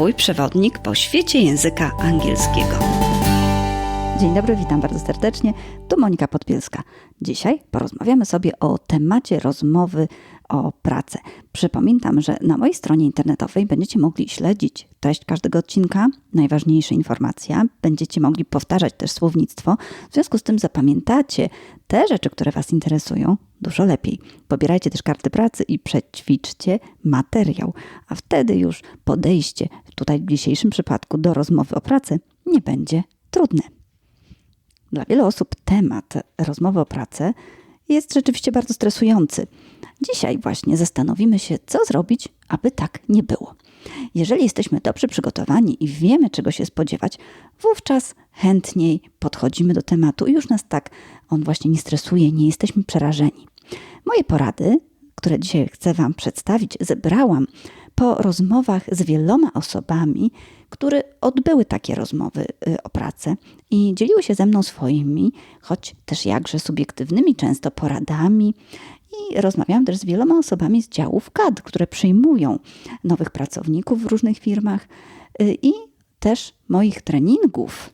Twój przewodnik po świecie języka angielskiego. Dzień dobry, witam bardzo serdecznie. Tu Monika Podbielska. Dzisiaj porozmawiamy sobie o temacie rozmowy o pracę. Przypominam, że na mojej stronie internetowej będziecie mogli śledzić treść każdego odcinka, najważniejsze informacje, będziecie mogli powtarzać też słownictwo. W związku z tym zapamiętacie te rzeczy, które Was interesują, dużo lepiej. Pobierajcie też karty pracy i przećwiczcie materiał, a wtedy już podejście, tutaj w dzisiejszym przypadku, do rozmowy o pracy nie będzie trudne. Dla wielu osób temat rozmowy o pracy jest rzeczywiście bardzo stresujący. Dzisiaj właśnie zastanowimy się, co zrobić, aby tak nie było. Jeżeli jesteśmy dobrze przygotowani i wiemy, czego się spodziewać, wówczas chętniej podchodzimy do tematu i już nas tak on właśnie nie stresuje, nie jesteśmy przerażeni. Moje porady, które dzisiaj chcę Wam przedstawić, zebrałam po rozmowach z wieloma osobami, które odbyły takie rozmowy y, o pracę i dzieliły się ze mną swoimi, choć też jakże subiektywnymi często poradami. I rozmawiałam też z wieloma osobami z działów KAD, które przyjmują nowych pracowników w różnych firmach y, i też moich treningów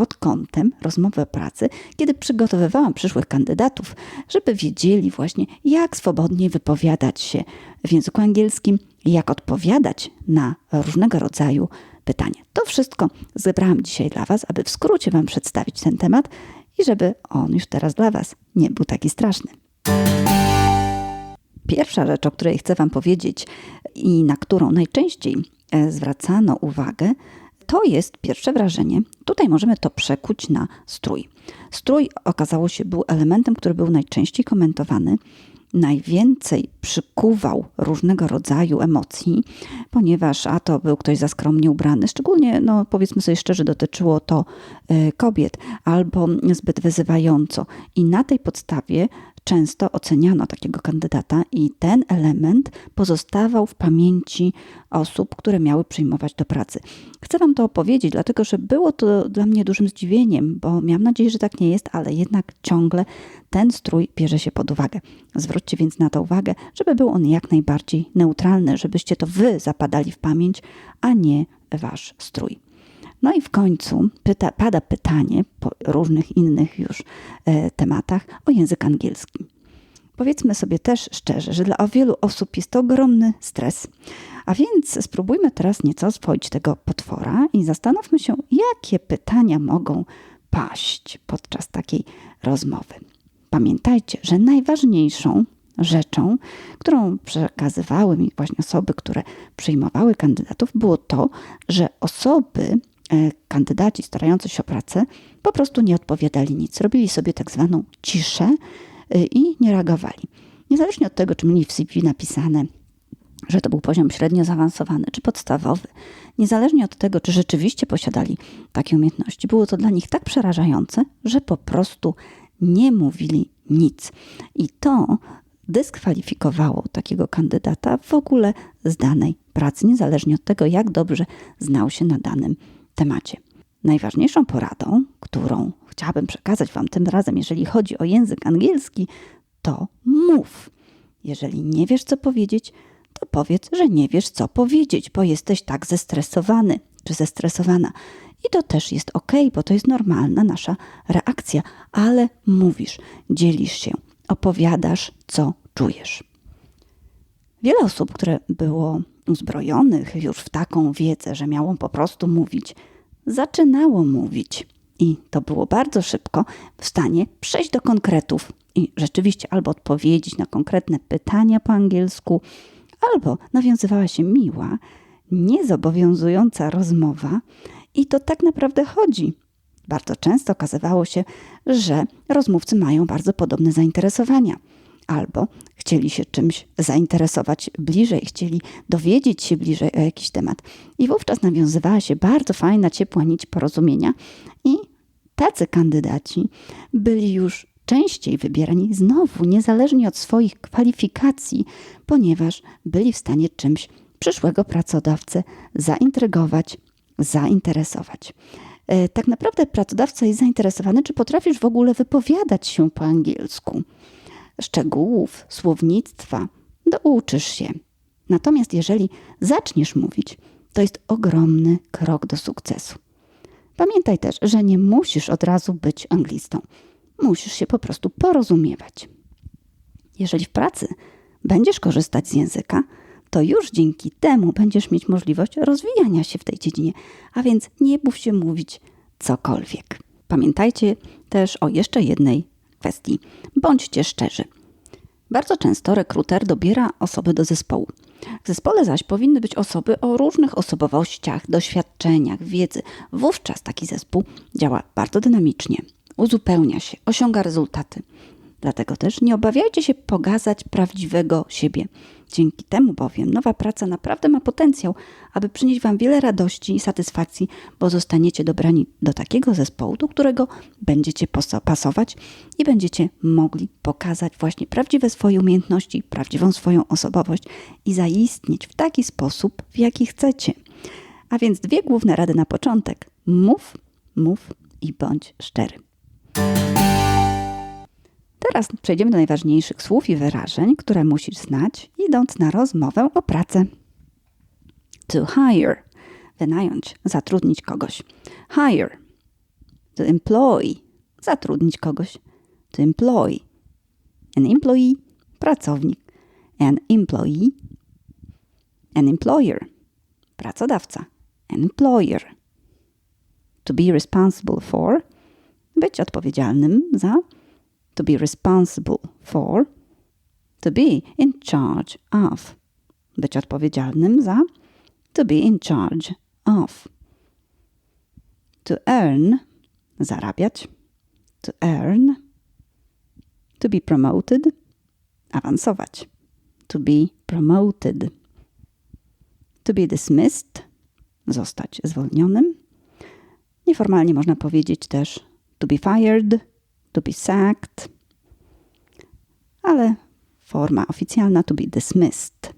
pod kątem rozmowy o pracy, kiedy przygotowywałam przyszłych kandydatów, żeby wiedzieli właśnie, jak swobodnie wypowiadać się w języku angielskim, jak odpowiadać na różnego rodzaju pytania. To wszystko zebrałam dzisiaj dla Was, aby w skrócie Wam przedstawić ten temat i żeby on już teraz dla Was nie był taki straszny. Pierwsza rzecz, o której chcę Wam powiedzieć i na którą najczęściej e, zwracano uwagę, to jest pierwsze wrażenie. Tutaj możemy to przekuć na strój. Strój okazało się był elementem, który był najczęściej komentowany, najwięcej przykuwał różnego rodzaju emocji, ponieważ a to był ktoś za skromnie ubrany, szczególnie, no powiedzmy sobie szczerze, dotyczyło to y, kobiet, albo zbyt wyzywająco. I na tej podstawie często oceniano takiego kandydata i ten element pozostawał w pamięci osób, które miały przyjmować do pracy. Chcę Wam to opowiedzieć, dlatego że było to dla mnie dużym zdziwieniem, bo miałam nadzieję, że tak nie jest, ale jednak ciągle ten strój bierze się pod uwagę. Zwróćcie więc na to uwagę, żeby był on jak najbardziej neutralny, żebyście to Wy zapadali w pamięć, a nie Wasz strój. No i w końcu pyta, pada pytanie po różnych innych już e, tematach o język angielski. Powiedzmy sobie też szczerze, że dla wielu osób jest to ogromny stres. A więc spróbujmy teraz nieco oswoić tego potwora i zastanówmy się, jakie pytania mogą paść podczas takiej rozmowy. Pamiętajcie, że najważniejszą rzeczą, którą przekazywały mi właśnie osoby, które przyjmowały kandydatów, było to, że osoby kandydaci starający się o pracę po prostu nie odpowiadali nic. Robili sobie tak zwaną ciszę e, i nie reagowali. Niezależnie od tego, czy mieli w CV napisane, że to był poziom średnio zaawansowany czy podstawowy, niezależnie od tego, czy rzeczywiście posiadali takie umiejętności, było to dla nich tak przerażające, że po prostu nie mówili nic. I to dyskwalifikowało takiego kandydata w ogóle z danej pracy, niezależnie od tego, jak dobrze znał się na danym temacie. Najważniejszą poradą, którą chciałabym przekazać Wam tym razem, jeżeli chodzi o język angielski, to mów. Jeżeli nie wiesz, co powiedzieć, to powiedz, że nie wiesz, co powiedzieć, bo jesteś tak zestresowany czy zestresowana. I to też jest ok, bo to jest normalna nasza reakcja, ale mówisz, dzielisz się, opowiadasz, co czujesz. Wiele osób, które było uzbrojonych już w taką wiedzę, że miało po prostu mówić, zaczynało mówić. I to było bardzo szybko w stanie przejść do konkretów i rzeczywiście albo odpowiedzieć na konkretne pytania po angielsku, albo nawiązywała się miła, niezobowiązująca rozmowa, i to tak naprawdę chodzi. Bardzo często okazywało się, że rozmówcy mają bardzo podobne zainteresowania albo chcieli się czymś zainteresować bliżej, chcieli dowiedzieć się bliżej o jakiś temat. I wówczas nawiązywała się bardzo fajna, ciepła nić porozumienia, i tacy kandydaci byli już częściej wybierani znowu, niezależnie od swoich kwalifikacji, ponieważ byli w stanie czymś przyszłego pracodawcę zaintrygować, zainteresować. E, tak naprawdę pracodawca jest zainteresowany, czy potrafisz w ogóle wypowiadać się po angielsku szczegółów, słownictwa, douczysz się. Natomiast jeżeli zaczniesz mówić, to jest ogromny krok do sukcesu. Pamiętaj też, że nie musisz od razu być anglistą. Musisz się po prostu porozumiewać. Jeżeli w pracy będziesz korzystać z języka, to już dzięki temu będziesz mieć możliwość rozwijania się w tej dziedzinie, a więc nie bój się mówić cokolwiek. Pamiętajcie też o jeszcze jednej kwestii. Bądźcie szczerzy. Bardzo często rekruter dobiera osoby do zespołu. W zespole zaś powinny być osoby o różnych osobowościach, doświadczeniach, wiedzy. Wówczas taki zespół działa bardzo dynamicznie, uzupełnia się, osiąga rezultaty. Dlatego też nie obawiajcie się pokazać prawdziwego siebie. Dzięki temu bowiem nowa praca naprawdę ma potencjał, aby przynieść Wam wiele radości i satysfakcji, bo zostaniecie dobrani do takiego zespołu, do którego będziecie pasować i będziecie mogli pokazać właśnie prawdziwe swoje umiejętności, prawdziwą swoją osobowość i zaistnieć w taki sposób, w jaki chcecie. A więc dwie główne rady na początek: mów, mów i bądź szczery. Teraz przejdziemy do najważniejszych słów i wyrażeń, które musisz znać, idąc na rozmowę o pracę. To hire wynająć, zatrudnić kogoś. Hire to employ zatrudnić kogoś. To employ an employee pracownik. An employee an employer pracodawca. An employer to be responsible for być odpowiedzialnym za to be responsible for, to be in charge of, być odpowiedzialnym za, to be in charge of. To earn, zarabiać, to earn, to be promoted, awansować, to be promoted. To be dismissed, zostać zwolnionym. Nieformalnie można powiedzieć też to be fired, to be sacked, ale forma oficjalna to be dismissed.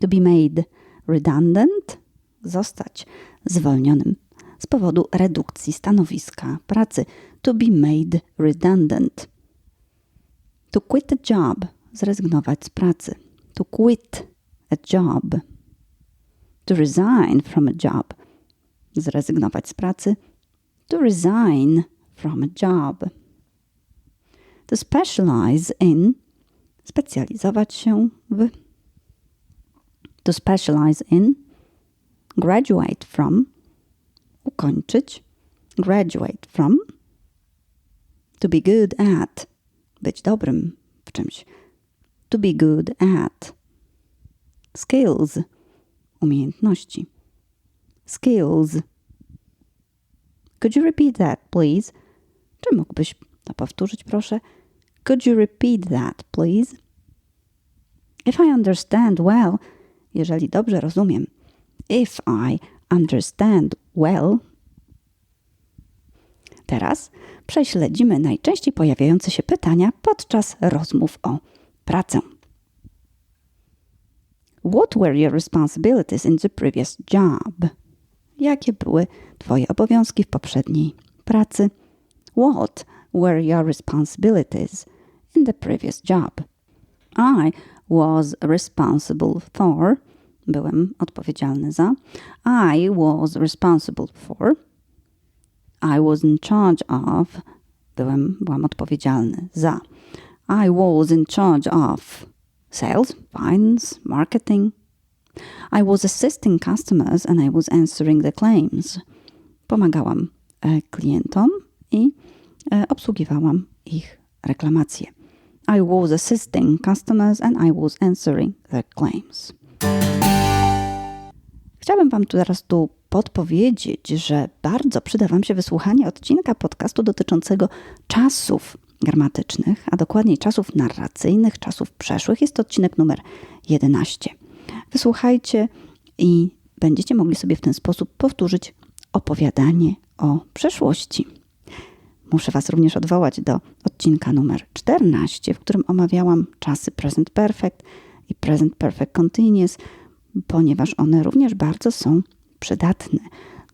To be made redundant, zostać zwolnionym z powodu redukcji stanowiska pracy. To be made redundant. To quit a job, zrezygnować z pracy. To quit a job. To resign from a job, zrezygnować z pracy. To resign from a job. To specialize in, specjalizować się w. To specialize in, graduate from, ukończyć, graduate from. To be good at, być dobrym w czymś. To be good at. Skills, umiejętności. Skills. Could you repeat that, please? Czy mógłbyś to powtórzyć, proszę? Could you repeat that, please? If I understand well, jeżeli dobrze rozumiem. If I understand well. Teraz prześledzimy najczęściej pojawiające się pytania podczas rozmów o pracę. What were your responsibilities in the previous job? Jakie były Twoje obowiązki w poprzedniej pracy? What were your responsibilities in the previous job? I was responsible for. Byłem odpowiedzialny za. I was responsible for. I was in charge of. Byłem, odpowiedzialny za. I was in charge of sales, finance, marketing. I was assisting customers and I was answering the claims. Pomagałam klientom i obsługiwałam ich reklamacje. I was assisting customers and I was answering their claims. Chciałabym Wam teraz tu podpowiedzieć, że bardzo przyda Wam się wysłuchanie odcinka podcastu dotyczącego czasów gramatycznych, a dokładniej czasów narracyjnych, czasów przeszłych. Jest to odcinek numer 11. Wysłuchajcie i będziecie mogli sobie w ten sposób powtórzyć opowiadanie o przeszłości. Muszę Was również odwołać do odcinka numer 14, w którym omawiałam czasy present perfect i present perfect continuous, ponieważ one również bardzo są przydatne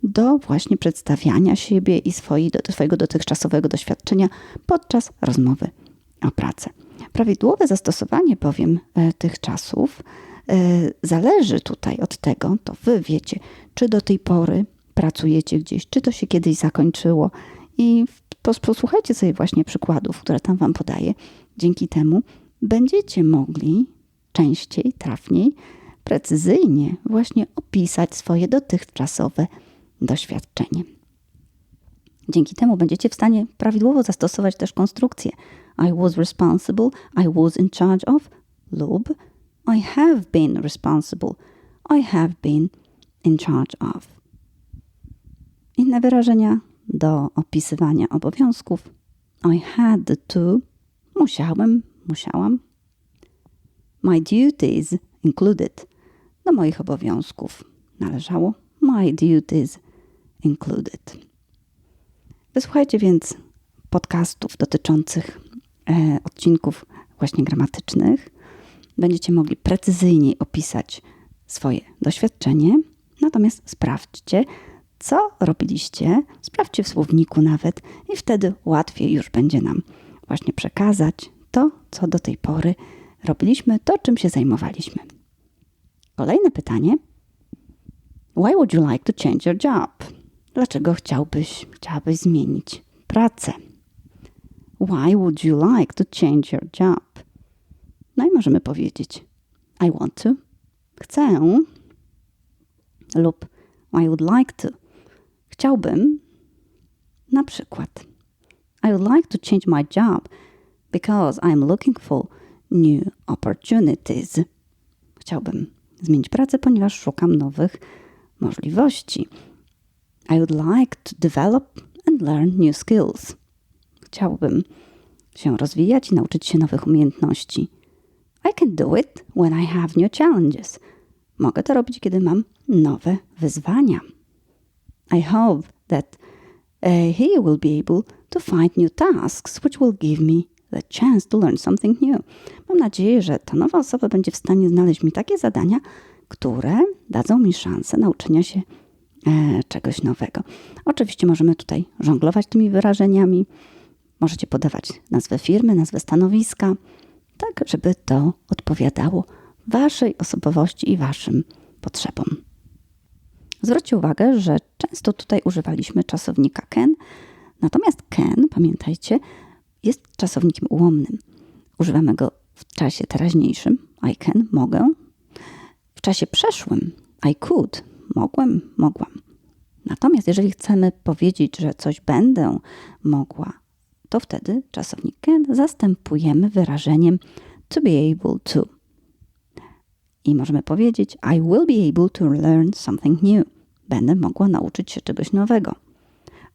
do właśnie przedstawiania siebie i swoi, do swojego dotychczasowego doświadczenia podczas rozmowy o pracę. Prawidłowe zastosowanie bowiem e, tych czasów zależy tutaj od tego, to wy wiecie, czy do tej pory pracujecie gdzieś, czy to się kiedyś zakończyło. I posłuchajcie sobie właśnie przykładów, które tam wam podaję. Dzięki temu będziecie mogli częściej, trafniej, precyzyjnie właśnie opisać swoje dotychczasowe doświadczenie. Dzięki temu będziecie w stanie prawidłowo zastosować też konstrukcję I was responsible, I was in charge of lub I have been responsible, I have been in charge of. Inne wyrażenia do opisywania obowiązków. I had to, musiałem, musiałam. My duties included, do moich obowiązków należało. My duties included. Wysłuchajcie więc podcastów dotyczących e, odcinków właśnie gramatycznych. Będziecie mogli precyzyjniej opisać swoje doświadczenie. Natomiast sprawdźcie, co robiliście, sprawdźcie w słowniku nawet, i wtedy łatwiej już będzie nam właśnie przekazać to, co do tej pory robiliśmy, to czym się zajmowaliśmy. Kolejne pytanie. Why would you like to change your job? Dlaczego chciałbyś, chciałabyś zmienić pracę? Why would you like to change your job? No i możemy powiedzieć I want to, chcę lub I would like to, chciałbym. Na przykład I would like to change my job because I'm looking for new opportunities. Chciałbym zmienić pracę, ponieważ szukam nowych możliwości. I would like to develop and learn new skills. Chciałbym się rozwijać i nauczyć się nowych umiejętności. I can do it when I have new challenges. Mogę to robić, kiedy mam nowe wyzwania. I hope that uh, he will be able to find new tasks which will give me the chance to learn something new. Mam nadzieję, że ta nowa osoba będzie w stanie znaleźć mi takie zadania, które dadzą mi szansę nauczenia się e, czegoś nowego. Oczywiście możemy tutaj żonglować tymi wyrażeniami. Możecie podawać nazwę firmy, nazwę stanowiska, tak żeby to odpowiadało Waszej osobowości i Waszym potrzebom. Zwróćcie uwagę, że często tutaj używaliśmy czasownika can, natomiast can, pamiętajcie, jest czasownikiem ułomnym. Używamy go w czasie teraźniejszym I can, mogę. W czasie przeszłym I could, mogłem, mogłam. Natomiast jeżeli chcemy powiedzieć, że coś będę mogła, to wtedy czasownik can zastępujemy wyrażeniem to be able to. I możemy powiedzieć I will be able to learn something new. Będę mogła nauczyć się czegoś nowego.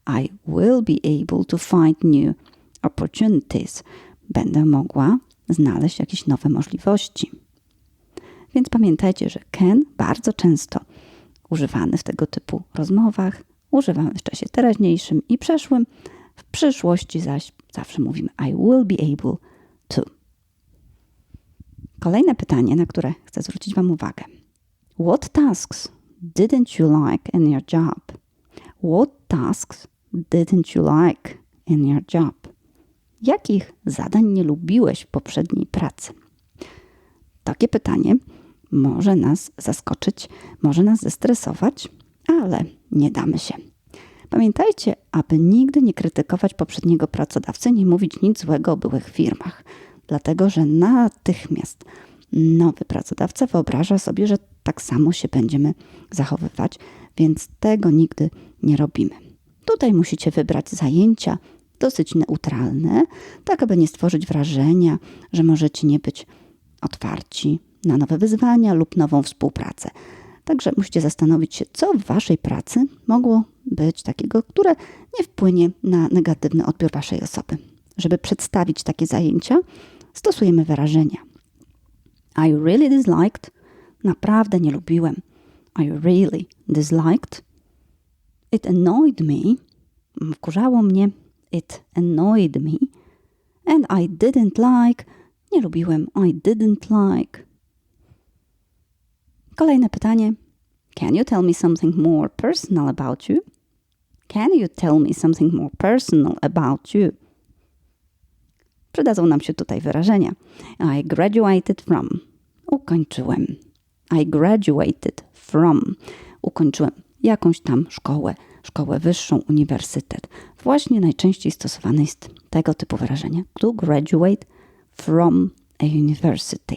I will be able to find new opportunities. Będę mogła znaleźć jakieś nowe możliwości. Więc pamiętajcie, że can bardzo często używany w tego typu rozmowach, używamy w czasie teraźniejszym i przeszłym. W przyszłości zaś zawsze mówimy I will be able. Kolejne pytanie, na które chcę zwrócić Wam uwagę. What tasks didn't you like in your job? What tasks didn't you like in your job? Jakich zadań nie lubiłeś w poprzedniej pracy? Takie pytanie może nas zaskoczyć, może nas zestresować, ale nie damy się. Pamiętajcie, aby nigdy nie krytykować poprzedniego pracodawcy, nie mówić nic złego o byłych firmach, dlatego że natychmiast nowy pracodawca wyobraża sobie, że tak samo się będziemy zachowywać, więc tego nigdy nie robimy. Tutaj musicie wybrać zajęcia dosyć neutralne, tak aby nie stworzyć wrażenia, że możecie nie być otwarci na nowe wyzwania lub nową współpracę. Także musicie zastanowić się, co w waszej pracy mogło być takiego, które nie wpłynie na negatywny odbiór waszej osoby. Żeby przedstawić takie zajęcia, stosujemy wyrażenia. I really disliked. Naprawdę nie lubiłem. I really disliked. It annoyed me. Wkurzało mnie. It annoyed me. And I didn't like. Nie lubiłem. I didn't like. Kolejne pytanie. Can you tell me something more personal about you? Can you tell me something more personal about you? Przydadzą nam się tutaj wyrażenia. I graduated from. Ukończyłem. I graduated from. Ukończyłem jakąś tam szkołę, szkołę wyższą, uniwersytet. Właśnie najczęściej stosowane jest tego typu wyrażenie. To graduate from a university.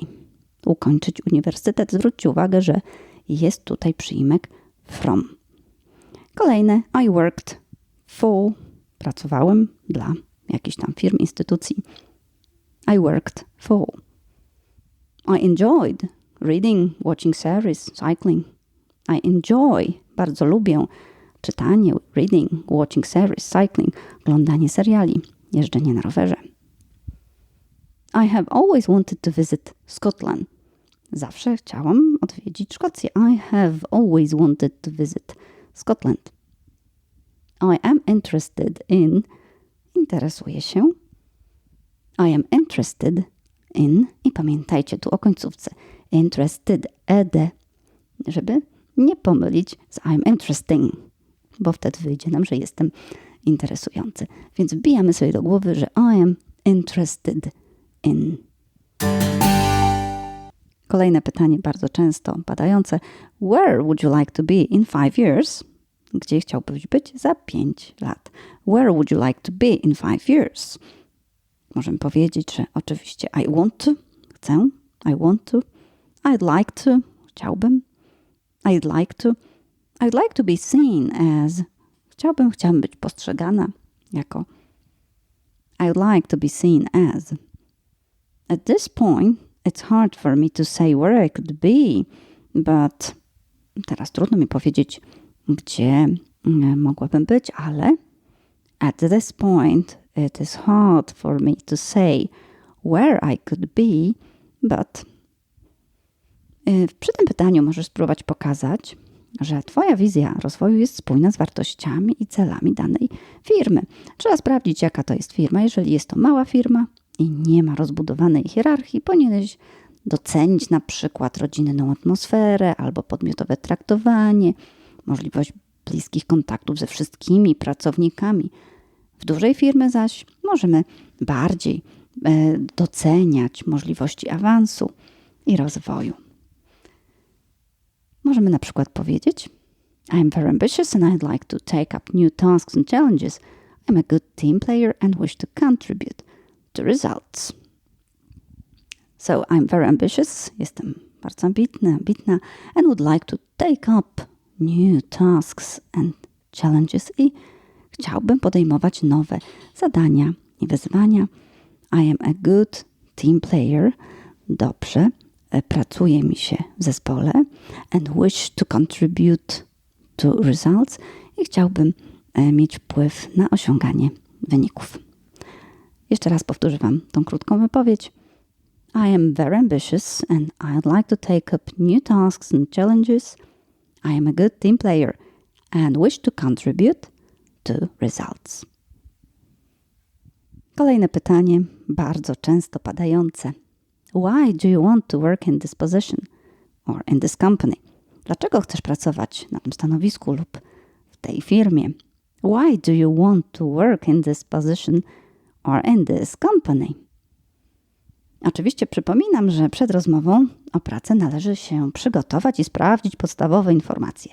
Ukończyć uniwersytet. Zwróćcie uwagę, że jest tutaj przyimek from. Kolejne. I worked for. Pracowałem dla jakichś tam firm, instytucji. I worked for. I enjoyed reading, watching series, cycling. I enjoy, bardzo lubię czytanie, reading, watching series, cycling, oglądanie seriali, jeżdżenie na rowerze. I have always wanted to visit Scotland. Zawsze chciałam odwiedzić Szkocję. I have always wanted to visit Scotland. I am interested in. Interesuję się. I am interested in. I pamiętajcie tu o końcówce. Interested, ed, żeby nie pomylić z I'm interesting, bo wtedy wyjdzie nam, że jestem interesujący. Więc wbijamy sobie do głowy, że I am interested in. Kolejne pytanie, bardzo często padające. Where would you like to be in five years? Gdzie chciałbyś być za pięć lat? Where would you like to be in five years? Możemy powiedzieć, że oczywiście I want to, chcę, I want to, I'd like to, chciałbym, I'd like to, I'd like to be seen as, chciałbym, chciałabym być postrzegana jako, I'd like to be seen as. At this point, it's hard for me to say where I could be, but teraz trudno mi powiedzieć, gdzie mm, mogłabym być, ale at this point it is hard for me to say where I could be, but y, przy tym pytaniu możesz spróbować pokazać, że Twoja wizja rozwoju jest spójna z wartościami i celami danej firmy. Trzeba sprawdzić, jaka to jest firma. Jeżeli jest to mała firma i nie ma rozbudowanej hierarchii, powinieneś docenić na przykład rodzinną atmosferę albo podmiotowe traktowanie, możliwość bliskich kontaktów ze wszystkimi pracownikami. W dużej firmie zaś możemy bardziej e, doceniać możliwości awansu i rozwoju. Możemy na przykład powiedzieć: I'm very ambitious and I'd like to take up new tasks and challenges. I'm a good team player and wish to contribute to results. So I'm very ambitious, jestem bardzo ambitny, ambitna, and would like to take up new tasks and challenges i chciałbym podejmować nowe zadania i wyzwania. I am a good team player, dobrze, e, pracuje mi się w zespole and wish to contribute to results i chciałbym e, mieć wpływ na osiąganie wyników. Jeszcze raz powtórzę Wam tą krótką wypowiedź. I am very ambitious and I'd like to take up new tasks and challenges. I am a good team player and wish to contribute to results. Kolejne pytanie, bardzo często padające. Why do you want to work in this position or in this company? Dlaczego chcesz pracować na tym stanowisku lub w tej firmie? Why do you want to work in this position or in this company? Oczywiście przypominam, że przed rozmową o pracę należy się przygotować i sprawdzić podstawowe informacje.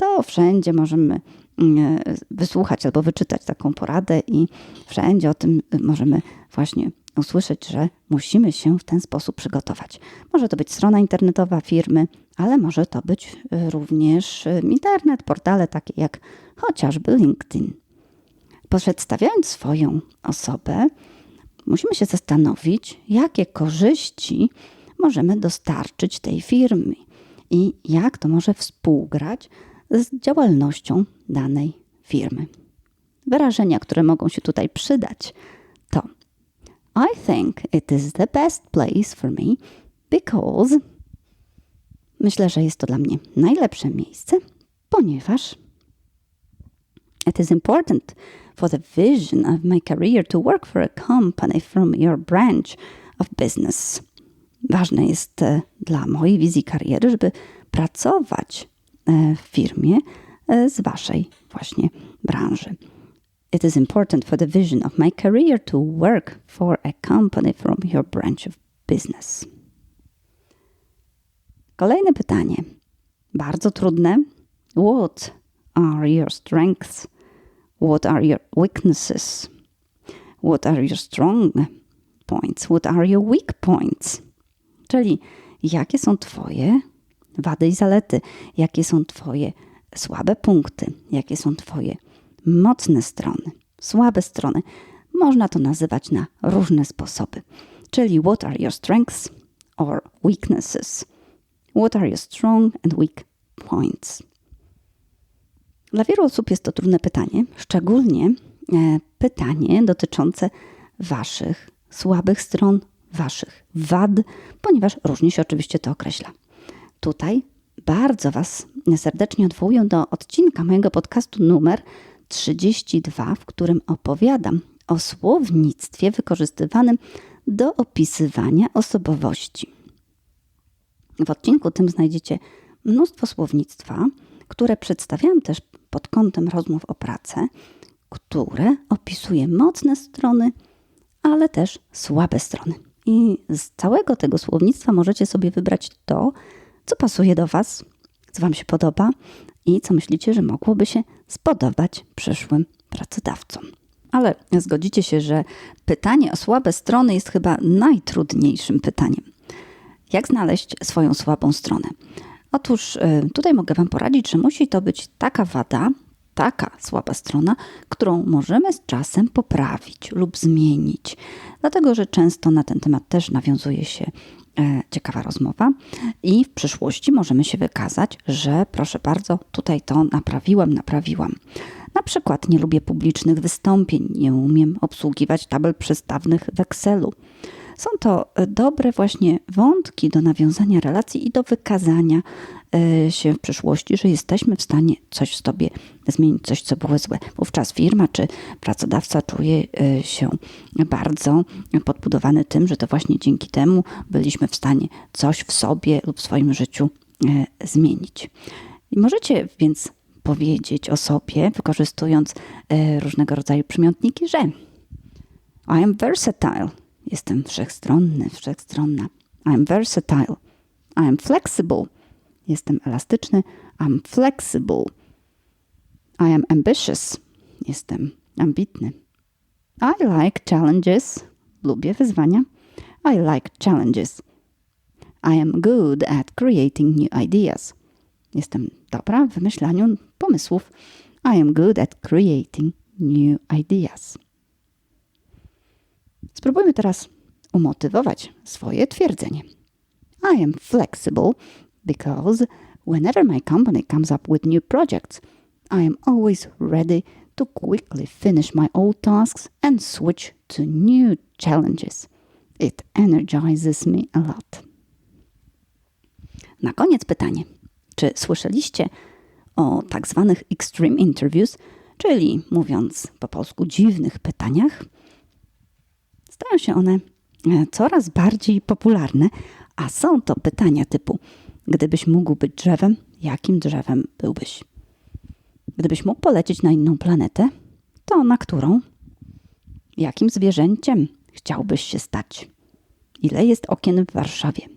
To wszędzie możemy mm, wysłuchać albo wyczytać taką poradę, i wszędzie o tym możemy właśnie usłyszeć, że musimy się w ten sposób przygotować. Może to być strona internetowa firmy, ale może to być również internet, portale takie jak chociażby LinkedIn. Przedstawiając swoją osobę, musimy się zastanowić, jakie korzyści możemy dostarczyć tej firmy i jak to może współgrać z działalnością danej firmy. Wyrażenia, które mogą się tutaj przydać, to I think it is the best place for me because myślę, że jest to dla mnie najlepsze miejsce, ponieważ it is important for the vision of my career to work for a company from your branch of business. Ważne jest e, dla mojej wizji kariery, żeby pracować firmie e, z waszej właśnie branży. It is important for the vision of my career to work for a company from your branch of business. Kolejne pytanie. Bardzo trudne. What are your strengths? What are your weaknesses? What are your strong points? What are your weak points? Czyli jakie są Twoje wady i zalety? Jakie są Twoje słabe punkty? Jakie są Twoje mocne strony? Słabe strony? Można to nazywać na różne sposoby. Czyli what are your strengths or weaknesses? What are your strong and weak points? Dla wielu osób jest to trudne pytanie, szczególnie e, pytanie dotyczące Waszych słabych stron, Waszych wad, ponieważ różnie się oczywiście to określa. Tutaj bardzo Was serdecznie odwołuję do odcinka mojego podcastu numer 32, w którym opowiadam o słownictwie wykorzystywanym do opisywania osobowości. W odcinku tym znajdziecie mnóstwo słownictwa, które przedstawiam też pod kątem rozmów o pracę, które opisuje mocne strony, ale też słabe strony. I z całego tego słownictwa możecie sobie wybrać to, co pasuje do Was, co Wam się podoba i co myślicie, że mogłoby się spodobać przyszłym pracodawcom. Ale zgodzicie się, że pytanie o słabe strony jest chyba najtrudniejszym pytaniem. Jak znaleźć swoją słabą stronę? Otóż y, tutaj mogę Wam poradzić, że musi to być taka wada, taka słaba strona, którą możemy z czasem poprawić lub zmienić. Dlatego, że często na ten temat też nawiązuje się ciekawa rozmowa i w przyszłości możemy się wykazać, że proszę bardzo, tutaj to naprawiłem, naprawiłam. Na przykład nie lubię publicznych wystąpień, nie umiem obsługiwać tabel przystawnych w Excelu. Są to e, dobre właśnie wątki do nawiązania relacji i do wykazania e, się w przyszłości, że jesteśmy w stanie coś w sobie zmienić, coś, co było złe. Wówczas firma czy pracodawca czuje e, się bardzo podbudowany tym, że to właśnie dzięki temu byliśmy w stanie coś w sobie lub w swoim życiu zmienić. I możecie więc powiedzieć o sobie, wykorzystując różnego rodzaju przymiotniki, że I am versatile. Jestem wszechstronny, wszechstronna. I am versatile. I am flexible. Jestem elastyczny. I'm flexible. I am ambitious. Jestem ambitny. I like challenges. Lubię wyzwania. I like challenges. I am good at creating new ideas. Jestem dobra w wymyślaniu pomysłów. I am good at creating new ideas. Spróbujmy teraz umotywować swoje twierdzenie. I am flexible because whenever my company comes up with new projects, I am always ready to quickly finish my old tasks and switch to new challenges. It energizes me a lot. Na koniec pytanie. Czy słyszeliście o tak zwanych extreme interviews, czyli mówiąc po polsku dziwnych pytaniach? Stają się one e, coraz bardziej popularne, a są to pytania typu: Gdybyś mógł być drzewem, jakim drzewem byłbyś? Gdybyś mógł polecieć na inną planetę, to na którą? Jakim zwierzęciem chciałbyś się stać? Ile jest okien w Warszawie?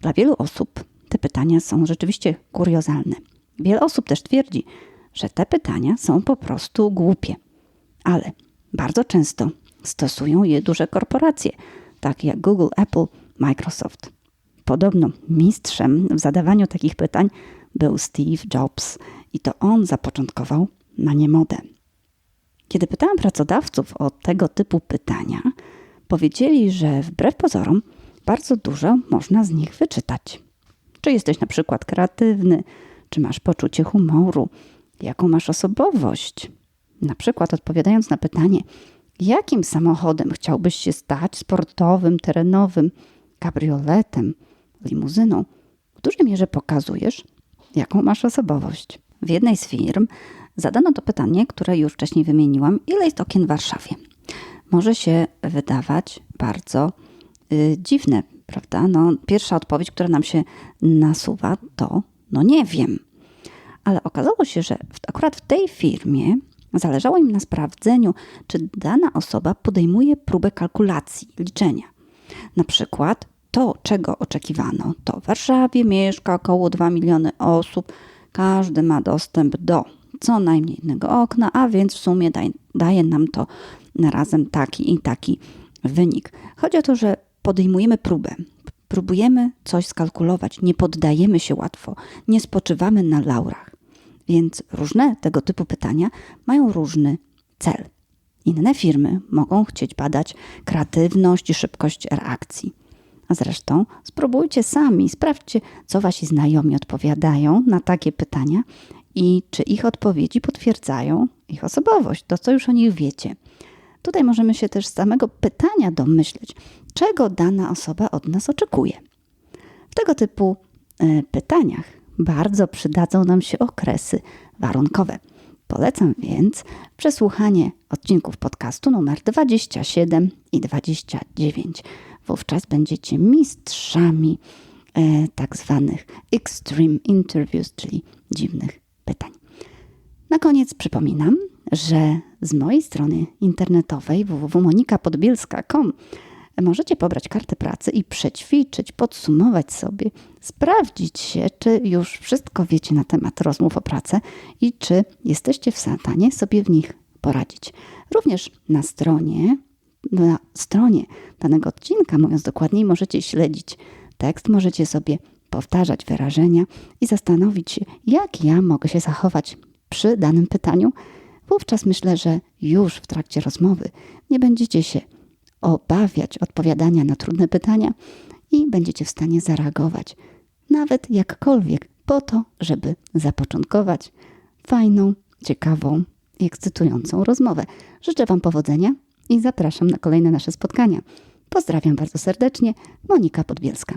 Dla wielu osób te pytania są rzeczywiście kuriozalne. Wiele osób też twierdzi, że te pytania są po prostu głupie. Ale bardzo często stosują je duże korporacje, takie jak Google, Apple, Microsoft. Podobno mistrzem w zadawaniu takich pytań był Steve Jobs i to on zapoczątkował na nie modę. Kiedy pytałam pracodawców o tego typu pytania, powiedzieli, że wbrew pozorom bardzo dużo można z nich wyczytać. Czy jesteś na przykład kreatywny, czy masz poczucie humoru, jaką masz osobowość. Na przykład odpowiadając na pytanie, Jakim samochodem chciałbyś się stać? Sportowym, terenowym, kabrioletem, limuzyną? W dużej mierze pokazujesz, jaką masz osobowość. W jednej z firm zadano to pytanie, które już wcześniej wymieniłam: ile jest okien w Warszawie? Może się wydawać bardzo y, dziwne, prawda? No, pierwsza odpowiedź, która nam się nasuwa, to no nie wiem. Ale okazało się, że akurat w tej firmie Zależało im na sprawdzeniu, czy dana osoba podejmuje próbę kalkulacji, liczenia. Na przykład to, czego oczekiwano, to w Warszawie mieszka około 2 miliony osób, każdy ma dostęp do co najmniej jednego okna, a więc w sumie daj, daje nam to razem taki i taki wynik. Chodzi o to, że podejmujemy próbę, próbujemy coś skalkulować, nie poddajemy się łatwo, nie spoczywamy na laurach. Więc różne tego typu pytania mają różny cel. Inne firmy mogą chcieć badać kreatywność i szybkość reakcji. A zresztą spróbujcie sami, sprawdźcie, co wasi znajomi odpowiadają na takie pytania i czy ich odpowiedzi potwierdzają ich osobowość, to co już o nich wiecie. Tutaj możemy się też z samego pytania domyśleć, czego dana osoba od nas oczekuje. W tego typu e, pytaniach bardzo przydadzą nam się okresy warunkowe. Polecam więc przesłuchanie odcinków podcastu numer 27 i 29. Wówczas będziecie mistrzami e, tak zwanych extreme interviews, czyli dziwnych pytań. Na koniec przypominam, że z mojej strony internetowej www.monikapodbielska.com możecie pobrać kartę pracy i przećwiczyć, podsumować sobie, sprawdzić się, czy już wszystko wiecie na temat rozmów o pracę i czy jesteście w stanie sobie w nich poradzić. Również na stronie, na stronie danego odcinka, mówiąc dokładniej, możecie śledzić tekst, możecie sobie powtarzać wyrażenia i zastanowić się, jak ja mogę się zachować przy danym pytaniu. Wówczas myślę, że już w trakcie rozmowy nie będziecie się obawiać odpowiadania na trudne pytania i będziecie w stanie zareagować, nawet jakkolwiek, po to, żeby zapoczątkować fajną, ciekawą i ekscytującą rozmowę. Życzę Wam powodzenia i zapraszam na kolejne nasze spotkania. Pozdrawiam bardzo serdecznie, Monika Podbielska.